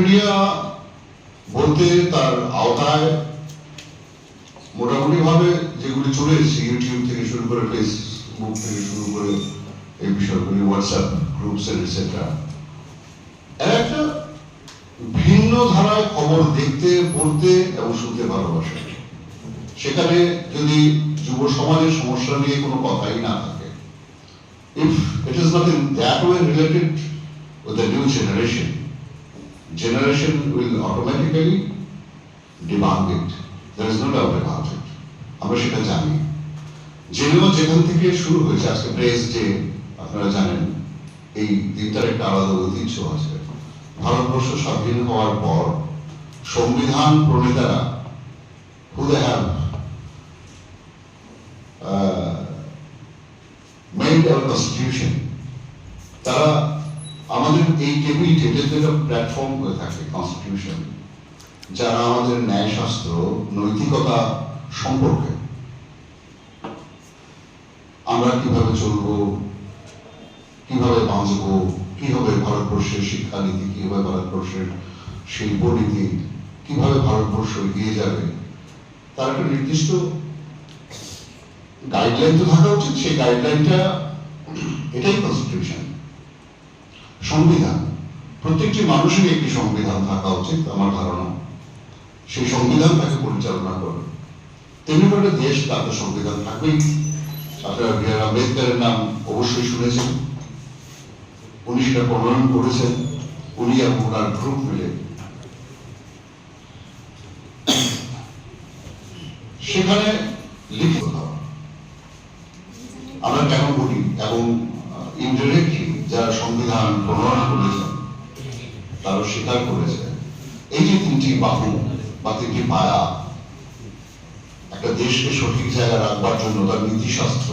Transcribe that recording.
Media বলতে তার আওতায় মোটামুটি ভাবে যেগুলি চলে এসেছে ইউটিউব থেকে শুরু করে ফেসবুক থেকে শুরু করে এই বিষয়গুলি হোয়াটসঅ্যাপ গ্রুপস এটসেট্রা একটা ভিন্ন ধারায় খবর দেখতে, পড়তে এবং শুনতে ভালোবাসে। সেখানে যদি যুব সমাজের সমস্যা নিয়ে কোনো কথাই না থাকে। If it not in that way related with the new generation generation will automatically debunk it there is no doubt about it আমরা সেটা জানি জেনেও যেখান থেকে শুরু হয়েছে আজকে প্রেস ডে আপনারা জানেন এই দিনটার একটা আলাদা ঐতিহ্য আছে ভারতবর্ষ স্বাধীন হওয়ার পর সংবিধান প্রণেতারা they have uh, made our constitution তারা আমাদের এই টেবিলটি একটা প্ল্যাটফর্ম হয়ে থাকে কনস্টিটিউশন যারা আমাদের ন্যায়শাস্ত্র, নৈতিকতা সম্পর্কে। আমরা কীভাবে চলবো, কীভাবে বাঁচবো কি হবে ভারতবর্ষের শিক্ষানীতি কি হবে ভারতবর্ষের শিল্পনীতি, কীভাবে ভারতবর্ষ এগিয়ে যাবে, তার একটা নির্দিষ্ট গাইডলাইন তো থাকা উচিত। সেই গাইডলাইনটা এটাই কনস্টিটিউশন সংবিধান। প্রত্যেকটি মানুষেরই একটি সংবিধান থাকা উচিত, আমার ধারণা। সেই সংবিধান তাকে পরিচালনা করে তেমনি করে দেশ তাদের সংবিধান থাকবেই। আপনারা বি আর আম্বেদকরের নাম অবশ্যই শুনেছেন। উনি সেটা প্রণয়ন করেছেন। উনি এবং ওনার গ্রুপ মিলে। সেখানে লিখিত আমরা কেন বলি? এবং ইনডিরেক্টলি যারা সংবিধান প্রণয়ন করেছেন তারা স্বীকার করেছে। এই যে তিনটি বাহু বা তিনটি পায়া, একটা দেশকে সঠিক জায়গায় রাখবার জন্য তার নীতিশাস্ত্র